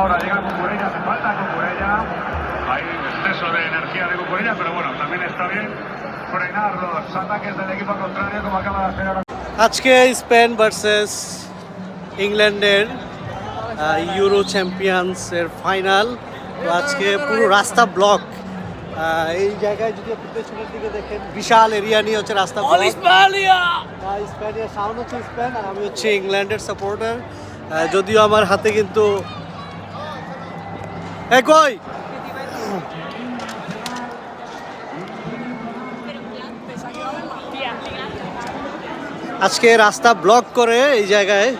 ahora llega Cucurella, hace falta Cucurella. Hay exceso de energía de Cucurella, pero bueno, también está bien frenar los ataques del equipo contrario como acaba de hacer ahora. আজকে Spain versus ইংল্যান্ডের Euro চ্যাম্পিয়ন্সের final তো আজকে পুরো রাস্তা block এই জায়গায় যদি আপনি পেছনের দিকে দেখেন বিশাল এরিয়া নিয়ে হচ্ছে রাস্তা ব্লক স্পেনের সাউন্ড হচ্ছে স্পেন আর আমি হচ্ছে ইংল্যান্ডের সাপোর্টার যদিও আমার হাতে কিন্তু এ কই আজকে রাস্তা ব্লক করে এই জায়গায়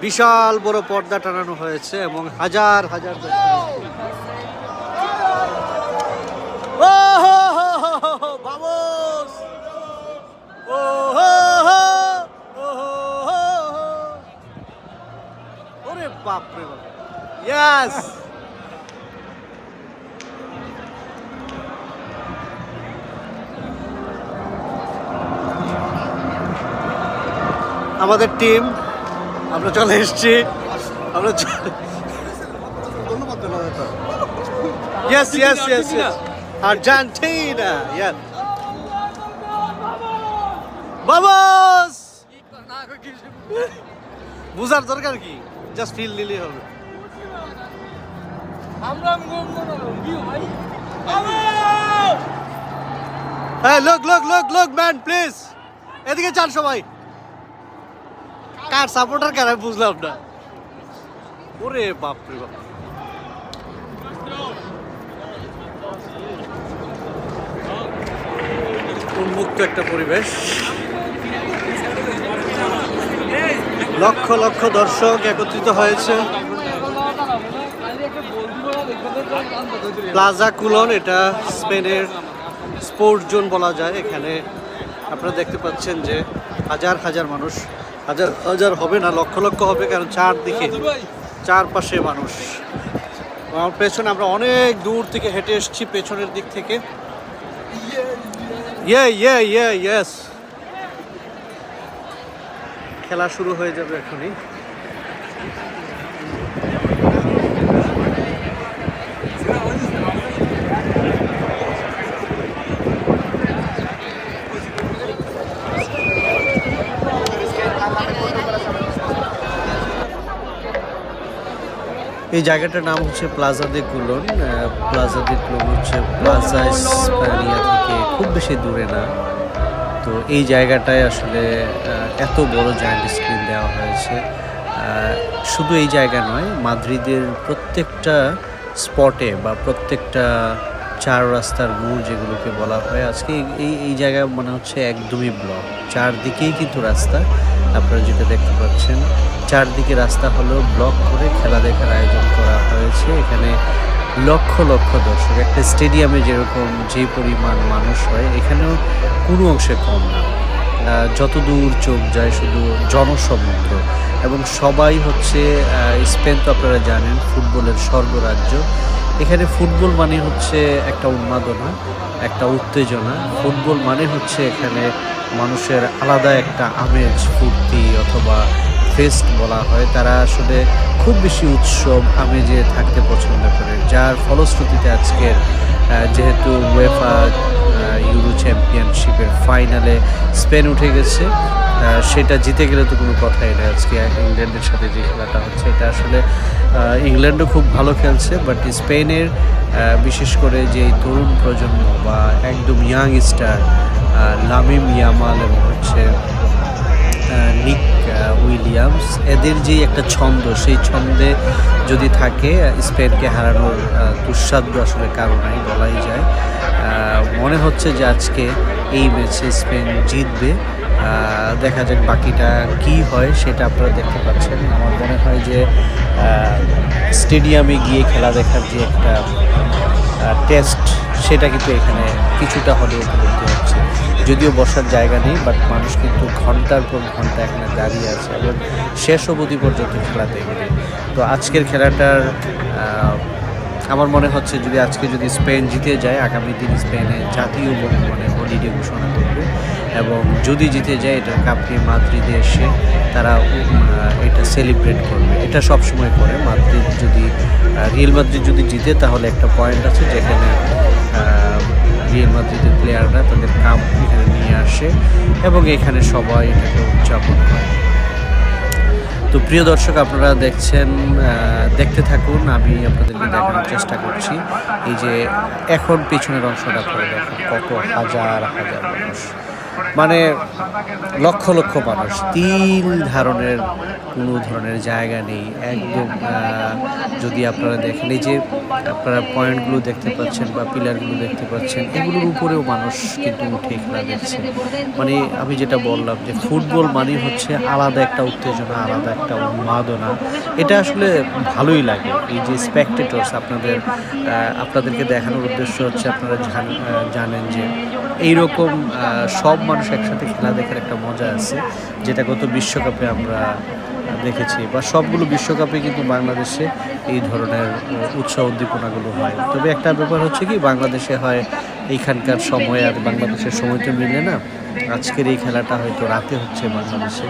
বিশাল বড় পর্দা টানানো হয়েছে এবং হাজার হাজার দর্শক। ও হো হো হো হো হো, vamos! ও হো হো, ও হো হো হো। বাপ বাপ ইয়াস আমাদের টিম আমরা চলে এসেছি। আমরা yes yes yes yes Argentina yes বাবাস বুঝার দরকার কি? জাস্ট ফিল দিলেই হবে। হ্যাঁ লোক লোক লোক লোক ম্যান প্লিজ এদিকে চান সবাই। কার সাপোর্টার কার আমি বুঝলাম না। ওরে বাপ রে বাপ। উন্মুক্ত একটা পরিবেশ। লক্ষ লক্ষ দর্শক একত্রিত হয়েছে। প্লাজা কুলন, এটা স্পেনের স্পোর্টস জোন বলা যায়। এখানে আপনারা দেখতে পাচ্ছেন যে হাজার হাজার মানুষ, হাজার হাজার হবে না, লক্ষ লক্ষ হবে, কারণ চারদিকে, চারপাশে মানুষ। আমার পেছনে আমরা অনেক দূর থেকে হেঁটে এসেছি, পেছনের দিক থেকে। ইয়ে ইয়ে ইয়ে ইয়েস। খেলা শুরু হয়ে যাবে এখনই। এই জায়গাটার নাম হচ্ছে Plaza de Colon Plaza de Colon হচ্ছে প্লাজা স্পানিয়া থেকে খুব বেশি দূরে না। তো এই জায়গাটায় আসলে এত বড় জায়ান্ট স্ক্রিন দেওয়া হয়েছে। শুধু এই জায়গা নয়, মাদ্রিদের প্রত্যেকটা স্পটে বা প্রত্যেকটা চার রাস্তার মোড় যেগুলোকে বলা হয়, আজকে এই এই জায়গা মনে হচ্ছে একদমই ব্লক চারদিকেই কিন্তু রাস্তা, আপনারা যেটা দেখতে পাচ্ছেন। চারদিকে রাস্তা হলো ব্লক করে খেলা দেখার আয়োজন করা হয়েছে। এখানে লক্ষ লক্ষ দর্শক, একটা স্টেডিয়ামে যেরকম যে পরিমাণ মানুষ হয়, এখানেও কোনো অংশে কম না। যত দূর চোখ যায় শুধু জনসমুদ্র। এবং সবাই হচ্ছে স্পেন তো আপনারা জানেন, ফুটবলের স্বর্গরাজ্য। এখানে ফুটবল মানে হচ্ছে একটা উন্মাদনা, একটা উত্তেজনা। ফুটবল মানে হচ্ছে এখানে মানুষের আলাদা একটা আমেজ, ফুর্তি অথবা ফেস্ট বলা হয়, তারা আসলে খুব বেশি উৎসব আমেজে থাকতে পছন্দ করে। যার ফলশ্রুতিতে আজকের যেহেতু ওয়েফা ইউরো চ্যাম্পিয়নশিপের ফাইনালে স্পেন উঠে গেছে সেটা জিতে গেলে তো কোনো কথাই নেই। আজকে ইংল্যান্ডের সাথে যে খেলাটা হচ্ছে, এটা আসলে ইংল্যান্ডও খুব ভালো খেলছে, বাট স্পেনের বিশেষ করে যে তরুণ প্রজন্ম বা একদম ইয়াং স্টার লামিম ইয়ামাল এবং হচ্ছে নিক উইলিয়ামস। এদের যে একটা ছন্দ, সেই ছন্দে যদি থাকে, স্পেনকে হারানোর দুঃসাধ্য আসলে কারণ নাই, বলাই যায়। মনে হচ্ছে যে আজকে এই ম্যাচে স্পেন জিতবে। দেখা যাক বাকিটা কি হয়, সেটা আপনারা দেখতে পাচ্ছেন। আমার মনে হয় যে স্টেডিয়ামে গিয়ে খেলা দেখার যে একটা টেস্ট, সেটা কিন্তু এখানে কিছুটা হলেও উপলব্ধি হচ্ছে। যদিও বসার জায়গা নেই বাট মানুষ কিন্তু ঘণ্টার পর ঘণ্টা এখানে দাঁড়িয়ে আছে এবং শেষ অবধি পর্যন্ত খেলা দেখবে তো আজকের খেলাটার আমার মনে হচ্ছে যদি আজকে যদি স্পেন জিতে যায়, আগামী দিন স্পেনে জাতীয় মানে হলিডে ঘোষণা করবে এবং যদি জিতে যায়, এটা কাপকে মাদ্রিদে এসে তারা এটা সেলিব্রেট করবে। এটা সবসময় করে। মাদ্রিদ যদি রিয়েল মাদ্রিদ যদি জিতে, তাহলে একটা পয়েন্ট আছে যেখানে রিয়েল মাদ্রিদের প্লেয়াররা তাদের কাপ এখানে নিয়ে আসে এবং এখানে সবাই এটাকে উদযাপন করে। তো প্রিয় দর্শক, আপনারা দেখছেন দেখতে থাকুন। আমি আপনাদেরকে দেখানোর চেষ্টা করছি। এই যে এখন পিছনের অংশটা করে দেখুন, কত হাজার হাজার মানুষ। মানে লক্ষ লক্ষ মানুষ। তিন ধরনের কোনো ধরনের জায়গা নেই। একদম যদি আপনারা দেখেন, এই যে আপনারা পয়েন্টগুলো দেখতে পাচ্ছেন বা পিলারগুলো দেখতে পাচ্ছেন, এগুলোর উপরেও মানুষ কিন্তু উঠে খেলা দেখছে। মানে আমি যেটা বললাম যে ফুটবল মানে হচ্ছে আলাদা একটা উত্তেজনা, আলাদা একটা উন্মাদনা। এটা আসলে ভালোই লাগে। এই যে স্পেকটেটর্স আপনাদের আপনাদেরকে দেখানোর উদ্দেশ্য হচ্ছে আপনারা জানেন যে এইরকম সব মানুষ একসাথে খেলা দেখার একটা মজা আছে, যেটা গত বিশ্বকাপে আমরা দেখেছি। বা সবগুলো বিশ্বকাপে কিন্তু বাংলাদেশে এই ধরনের উৎসাহ উদ্দীপনাগুলো হয়। তবে একটা ব্যাপার হচ্ছে কি, বাংলাদেশে হয় এইখানকার সময় আর বাংলাদেশের সময় তো মিলে না। আজকের এই খেলাটা হয়তো রাতে হচ্ছে বাংলাদেশে।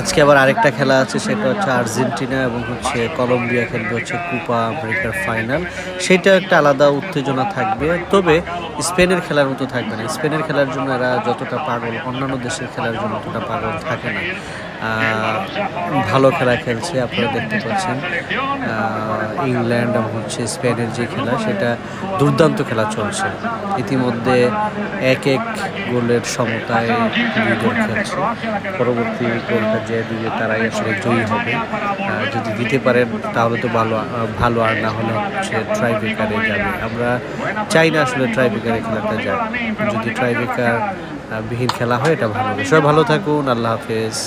আজকে আবার আরেকটা খেলা আছে, সেটা হচ্ছে আর্জেন্টিনা এবং হচ্ছে কলম্বিয়া খেলবে হচ্ছে কুপা আমেরিকার ফাইনাল। সেটা একটা আলাদা উত্তেজনা থাকবে, তবে স্পেনের খেলার মতো থাকবে না। স্পেনের খেলার জন্য এরা যতটা পাগল, অন্যান্য দেশের খেলার জন্য ততটা পাগল থাকে না। ভালো খেলা খেলছে, আপনারা দেখতে পাচ্ছেন। ইংল্যান্ড এবং হচ্ছে স্পেনের যে খেলা, সেটা দুর্দান্ত খেলা চলছে। ইতিমধ্যে এক এক গোলের সমতায় দল খেলছে। পরবর্তী গোলটা যে দিবে তারাই আসলে জয়ী হবে। যদি দিতে পারেন, তাহলে তো ভালো ভালো, আর না হলে হচ্ছে ট্রাইবেকারে যাবে। আমরা চাই না আসলে ট্রাইবেকারে খেলাটা যাক। যদি ট্রাইবেকার বিহীন খেলা হয়, এটা ভালো সবাই ভালো থাকুন, আল্লাহ হাফেজ।